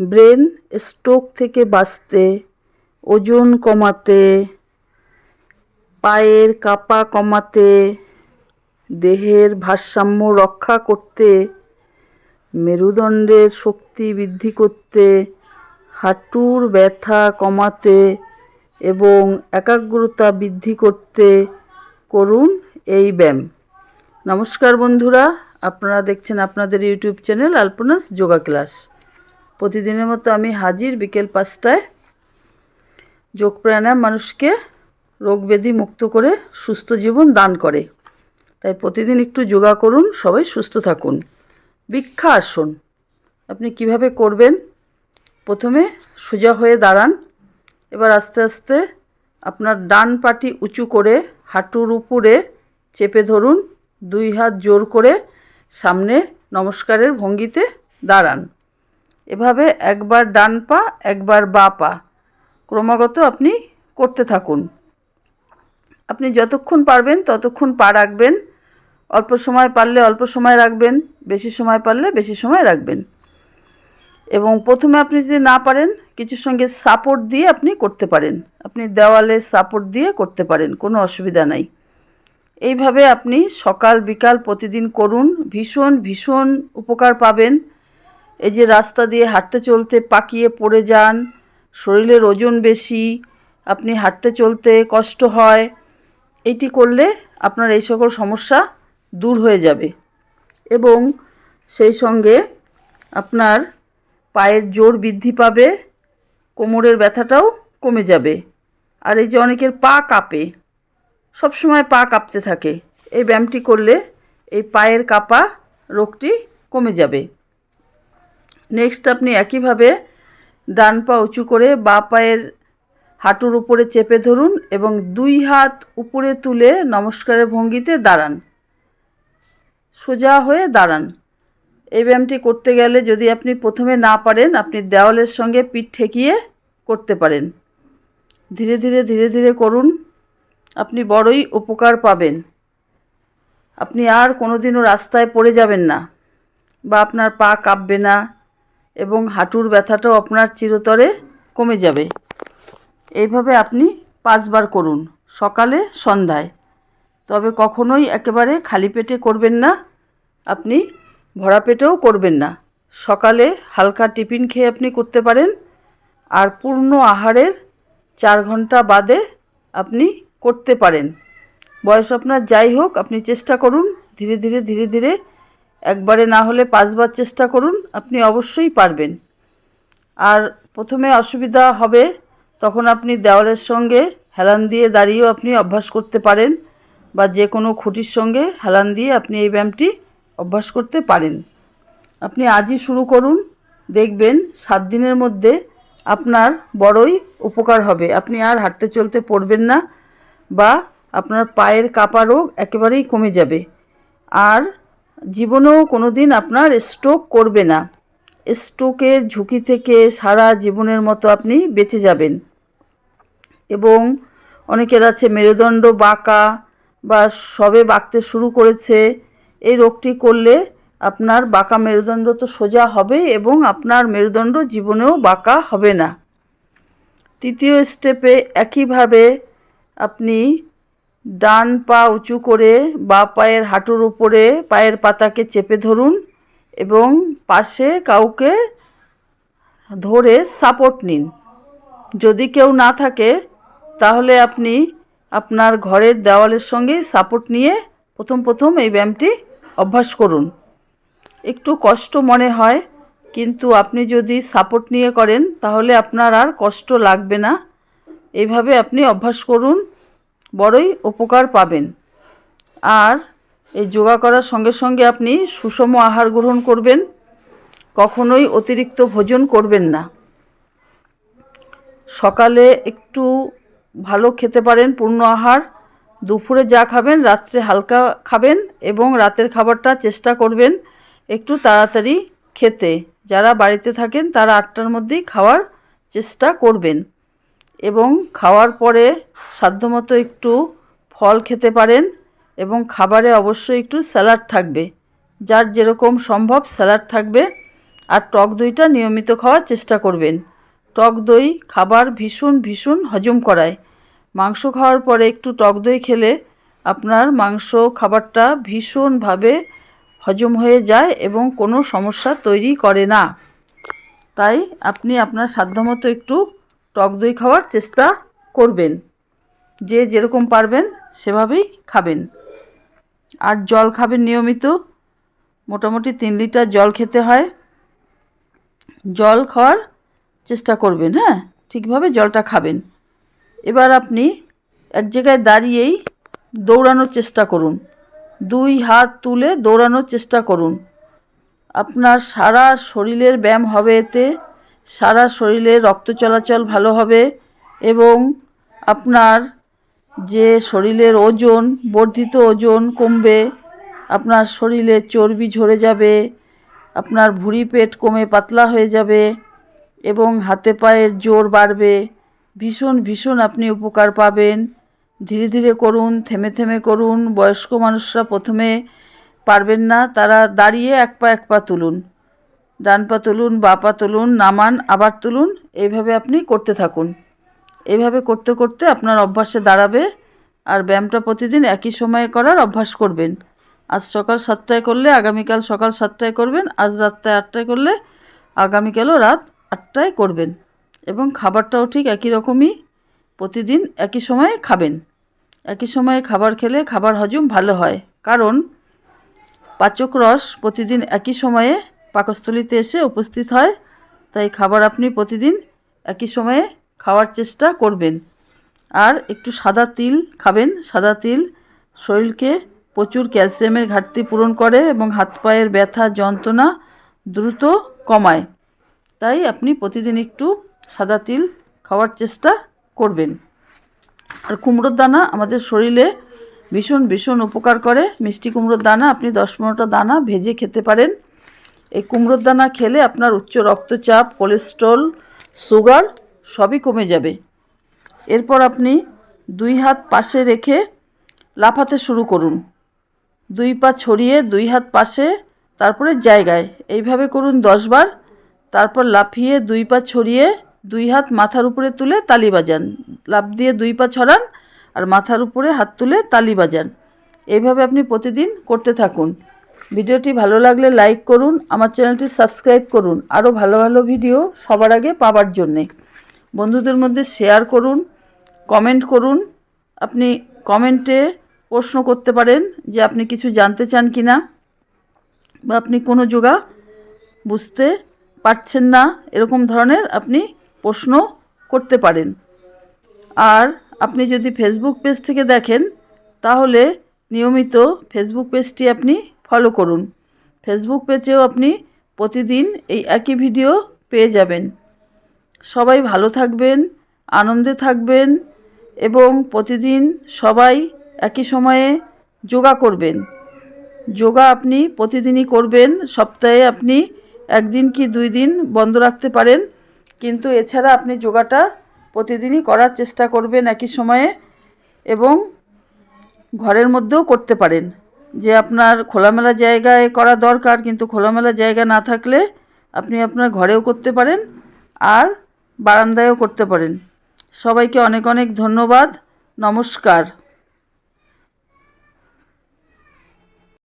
Brain stroke থেকে বাঁচতে, ওজন কমাতে, পায়ের কাপা কমাতে, দেহের ভারসাম্য রক্ষা করতে, মেরুদণ্ডের শক্তি বৃদ্ধি করতে, হাঁটুর ব্যথা কমাতে এবং একাগ্রতা বৃদ্ধি করতে করুন এই ব্যায়াম। নমস্কার বন্ধুরা, আপনারা দেখছেন আপনাদের ইউটিউব চ্যানেল আলপনাস যোগা ক্লাস। প্রতিদিনের মতো আমি হাজির বিকেল পাঁচটায় যোগ প্রাণায়াম মানুষকে রোগ ব্যাধি মুক্ত করে সুস্থ জীবন দান করে। তাই প্রতিদিন একটু যোগা করুন, সবাই সুস্থ থাকুন। ভিক্ষা আসন। আপনি কীভাবে করবেন? প্রথমে সোজা হয়ে দাঁড়ান। এবার আস্তে আস্তে আপনার ডান পাটি উঁচু করে হাঁটুর উপরে চেপে ধরুন। দুই হাত জোর করে সামনে নমস্কারের ভঙ্গিতে দাঁড়ান। এভাবে একবার ডান পা, একবার বা পা ক্রমাগত আপনি করতে থাকুন। আপনি যতক্ষণ পারবেন ততক্ষণ পা রাখবেন। অল্প সময় পারলে অল্প সময় রাখবেন, বেশি সময় পারলে বেশি সময় রাখবেন। এবং প্রথমে আপনি যদি না পারেন কিছুর সঙ্গে সাপোর্ট দিয়ে আপনি করতে পারেন। আপনি দেওয়ালে সাপোর্ট দিয়ে করতে পারেন, কোনো অসুবিধা নাই। এইভাবে আপনি সকাল, বিকাল প্রতিদিন করুন। ভীষণ ভীষণ উপকার পাবেন। এই যে রাস্তা দিয়ে হাঁটতে চলতে পাকিয়ে পড়ে যান, শরীরের ওজন বেশি, আপনি হাঁটতে চলতে কষ্ট হয়, এটি করলে আপনার এই সকল সমস্যা দূর হয়ে যাবে। এবং সেই সঙ্গে আপনার পায়ের জোর বৃদ্ধি পাবে, কোমরের ব্যথাটাও কমে যাবে। আর এই যে অনেকের পা কাঁপে, সবসময় পা কাঁপতে থাকে, এই ব্যায়ামটি করলে এই পায়ের কাঁপা রোগটি কমে যাবে। নেক্সট আপনি একইভাবে ডান পা উঁচু করে বা পায়ের হাঁটুর উপরে চেপে ধরুন এবং দুই হাত উপরে তুলে নমস্কারের ভঙ্গিতে দাঁড়ান। সোজা হয়ে দাঁড়ান। এই ব্যায়ামটি করতে গেলে যদি আপনি প্রথমে না পারেন, আপনি দেওয়ালের সঙ্গে পিঠ ঠেকিয়ে করতে পারেন। ধীরে ধীরে ধীরে ধীরে করুন। আপনি বড়ই উপকার পাবেন। আপনি আর কোনোদিনও রাস্তায় পড়ে যাবেন না বা আপনার পা কাঁপবে না। এবং হাঁটুর ব্যথাটাও আপনার চিরতরে কমে যাবে। এইভাবে আপনি পাঁচবার করুন, সকালে, সন্ধ্যায়। তবে কখনোই একেবারে খালি পেটে করবেন না, আপনি ভরা পেটেও করবেন না। সকালে হালকা টিফিন খেয়ে আপনি করতে পারেন, আর পূর্ণ আহারের চার ঘণ্টা বাদে আপনি করতে পারেন। বয়স আপনার যাই হোক, আপনি চেষ্টা করুন ধীরে ধীরে ধীরে ধীরে একবারে না হলে পাঁচবার চেষ্টা করুন, আপনি অবশ্যই পারবেন। আর প্রথমে অসুবিধা হবে, তখন আপনি দেওয়ালের সঙ্গে হেলান দিয়ে দাঁড়িয়েও আপনি অভ্যাস করতে পারেন বা যে কোনো খুঁটির সঙ্গে হেলান দিয়ে আপনি এই ব্যায়ামটি অভ্যাস করতে পারেন। আপনি আজই শুরু করুন, দেখবেন সাত দিনের মধ্যে আপনার বড়ই উপকার হবে। আপনি আর হাঁটতে চলতে পড়বেন না বা আপনার পায়ের কাপা রোগ একেবারেই কমে যাবে। আর জীবনেও কোনো দিন আপনার স্ট্রোক করবে না। স্ট্রোকের ঝুঁকি থেকে সারা জীবনের মতো আপনি বেঁচে যাবেন। এবং অনেকের আছে মেরুদণ্ড বাঁকা বা সবে বাঁকতে শুরু করেছে। এই রোগটি করলে আপনার বাঁকা মেরুদণ্ড তো সোজা হবে এবং আপনার মেরুদণ্ড জীবনেও বাঁকা হবে না। তৃতীয় স্টেপে একইভাবে আপনি ডান পা উঁচু করে বা পায়ের হাঁটুর উপরে পায়ের পাতাকে চেপে ধরুন এবং পাশে কাউকে ধরে সাপোর্ট নিন। যদি কেউ না থাকে, তাহলে আপনি আপনার ঘরের দেওয়ালের সঙ্গে সাপোর্ট নিয়ে প্রথম প্রথম এই ব্যায়ামটি অভ্যাস করুন। একটু কষ্ট মনে হয়, কিন্তু আপনি যদি সাপোর্ট নিয়ে করেন, তাহলে আপনার আর কষ্ট লাগবে না। এইভাবে আপনি অভ্যাস করুন। বড়ই উপকার পাবেন। আর এই যোগা করার সঙ্গে সঙ্গে আপনি সুষম আহার গ্রহণ করবেন, কখনোই অতিরিক্ত ভোজন করবেন না। সকালে একটু ভালো খেতে পারেন পূর্ণ আহার, দুপুরে যা খাবেন, রাত্রে হালকা খাবেন এবং রাতের খাবারটা চেষ্টা করবেন একটু তাড়াতাড়ি খেতে। যারা বাড়িতে থাকেন তারা আটটার মধ্যেই খাওয়ার চেষ্টা করবেন। এবং খাওয়ার পরে সাধ্যমতো একটু ফল খেতে পারেন এবং খাবারে অবশ্যই একটু স্যালাড থাকবে। যার যেরকম সম্ভব স্যালাড থাকবে আর টক দইটা নিয়মিত খাওয়ার চেষ্টা করবেন। টক দই খাবার ভীষণ ভীষণ হজম করায়। মাংস খাওয়ার পরে একটু টক দই খেলে আপনার মাংস খাবারটা ভীষণভাবে হজম হয়ে যায় এবং কোনো সমস্যা তৈরি করে না। তাই আপনি আপনার সাধ্যমতো একটু টক দই খাওয়ার চেষ্টা করবেন। যে যেরকম পারবেন সেভাবেই খাবেন। আর জল খাবেন নিয়মিত। মোটামুটি তিন লিটার জল খেতে হয়। জল খাওয়ার চেষ্টা করবেন হ্যাঁ? ঠিকভাবে জলটা খাবেন। এবার আপনি এক জায়গায় দাঁড়িয়েই দৌড়ানোর চেষ্টা করুন। দুই হাত তুলে দৌড়ানোর চেষ্টা করুন। আপনার সারা শরীরের ব্যায়াম হবে এতে। সারা শরীরে রক্ত চলাচল ভালো হবে এবং আপনার যে শরীরের ওজন, বর্ধিত ওজন কমবে, আপনার শরীরে চর্বি ঝরে যাবে, আপনার ভুঁড়ি পেট কমে পাতলা হয়ে যাবে এবং হাতে পায়ের জোর বাড়বে। ভীষণ ভীষণ আপনি উপকার পাবেন। ধীরে ধীরে করুন, থেমে থেমে করুন। বয়স্ক মানুষরা প্রথমে পারবেন না, তারা দাঁড়িয়ে এক পা এক পা তুলুন। ডান পা তুলুন বা পা তুলুন, নামান, আবার তুলুন, এইভাবে আপনি করতে থাকুন। এইভাবে করতে করতে আপনার অভ্যাসে দাঁড়াবে আর ব্যায়ামটা প্রতিদিন একই সময়ে করার অভ্যাস করবেন। আজ সকাল সাতটায় করলে আগামীকাল সকাল সাতটায় করবেন, আজ রাতটায় আটটায় করলে আগামীকালও রাত আটটায় করবেন এবং খাবারটাও ঠিক একই রকমই প্রতিদিন একই সময়ে খাবেন। একই সময়ে খাবার খেলে খাবার হজম ভালো হয়। কারণ পাচক রস প্রতিদিন একই সময়ে পাকস্থলিতে এসে উপস্থিত হয়। তাই খাবার আপনি প্রতিদিন একই সময়ে খাওয়ার চেষ্টা করবেন। আর একটু সাদা তিল খাবেন। সাদা তিল শরীরকে প্রচুর ক্যালসিয়ামের ঘাটতি পূরণ করে এবং হাত পায়ের ব্যথা, যন্ত্রণা দ্রুত কমায়। তাই আপনি প্রতিদিন একটু সাদা তিল খাওয়ার চেষ্টা করবেন। আর কুমড়োর দানা আমাদের শরীরে ভীষণ ভীষণ উপকার করে। মিষ্টি কুমড়োর দানা, আপনি দশ পনেরোটা দানা ভেজে খেতে পারেন। এই কুমড়োর দানা খেলে আপনার উচ্চ রক্তচাপ, কোলেস্ট্রল, সুগার সবই কমে যাবে। এরপর আপনি দুই হাত পাশে রেখে লাফাতে শুরু করুন। দুই পা ছড়িয়ে দুই হাত পাশে, তারপরে জায়গায়। এইভাবে করুন দশবার তারপর লাফিয়ে দুই পা ছড়িয়ে দুই হাত মাথার উপরে তুলে তালি বাজান। লাফ দিয়ে দুই পা ছড়ান আর মাথার উপরে হাত তুলে তালি বাজান। এইভাবে আপনি প্রতিদিন করতে থাকুন। ভিডিওটি ভালো লাগলে লাইক করুন, আমার চ্যানেলটি সাবস্ক্রাইব করুন। আরও ভালো ভালো ভিডিও সবার আগে পাওয়ার জন্যে। বন্ধুদের মধ্যে শেয়ার করুন, কমেন্ট করুন। আপনি কমেন্টে প্রশ্ন করতে পারেন যে আপনি কিছু জানতে চান কি না বা আপনি কোনো যোগা বুঝতে পারছেন না, এরকম ধরনের আপনি প্রশ্ন করতে পারেন। আর আপনি যদি ফেসবুক পেজ থেকে দেখেন, তাহলে নিয়মিত ফেসবুক পেজটি আপনি ফলো করুন। ফেসবুক পেজেও আপনি প্রতিদিন এই একই ভিডিও পেয়ে যাবেন। সবাই ভালো থাকবেন, আনন্দে থাকবেন এবং প্রতিদিন সবাই একই সময়ে যোগা করবেন। যোগা আপনি প্রতিদিনই করবেন, সপ্তাহে আপনি একদিন কি দুই দিন বন্ধ রাখতে পারেন। কিন্তু এছাড়া আপনি যোগাটা প্রতিদিনই করার চেষ্টা করবেন একই সময়ে এবং ঘরের মধ্যেও করতে পারেন। যে আপনার খোলামেলা জায়গায় করা দরকার, কিন্তু খোলামেলা জায়গা না থাকলে আপনি আপনার ঘরেও করতে পারেন আর বারান্দায়ও করতে পারেন। সবাইকে অনেক অনেক ধন্যবাদ। নমস্কার।